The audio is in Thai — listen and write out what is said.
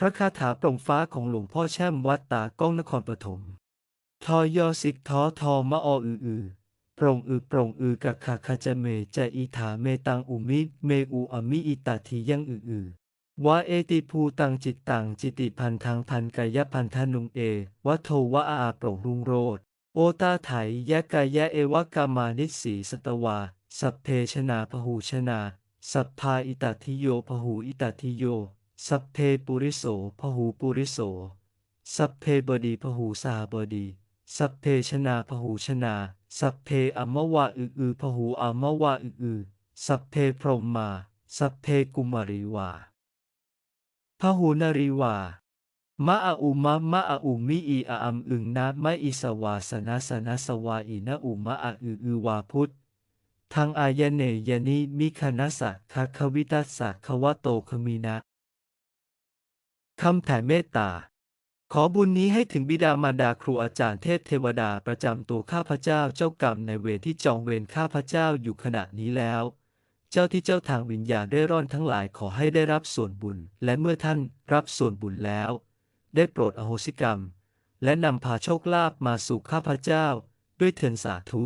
พระคาถาปรงฟ้าของหลวงพ่อแช่มวัดตากล้องนครปฐม ทอยอสิกทอทอมะออืออือปรงอือปรงอือกะคาคาจะเมจะอีถาเมตังอุมิเมอูอมิอิตาทียังอืออือวะเอติภูตังจิตตังจิติพันธังพันกายพันธนุงเอวะโทวะอาปรงรุงโรดโอตาไถยะกายะเอวะกามานิสสีสตวา สัพเพชนาพหูชนา สัพพาอิตาทิโยพหูอิตาทิโย สัพเพปุริโสพหูปุริโส สัพเพบดีพหูสาบดี สัพเพชนาพหูชนา สัพเพอมวะอืออือพหูอมวะอืออือสัพเพพรหมมา สัพเพกุมารีวาพหูนรีวามะอาอุมะมะอาอุมิอีอาอัมอึงนะมะอิสวาสนะสนะสวาอีนะอุมะอาอืออือวาพุทธทางอายเนยนิมิคณสะคาควิตัสสะควะโตคมีนะ คำแผ่เมตตา ขอบุญนี้ให้ถึงบิดามารดาครูอาจารย์เทพเทวดาประจำตัวข้าพเจ้าเจ้ากรรมในเวรที่จองเวรข้าพเจ้าอยู่ขณะนี้แล้ว เจ้าที่เจ้าทางวิญญาณได้ร่อนทั้งหลายขอให้ได้รับส่วนบุญ และเมื่อท่านรับส่วนบุญแล้ว ได้โปรดอโหสิกรรม และนำพาโชคลาภมาสู่ข้าพเจ้า ด้วยเถินสาธุ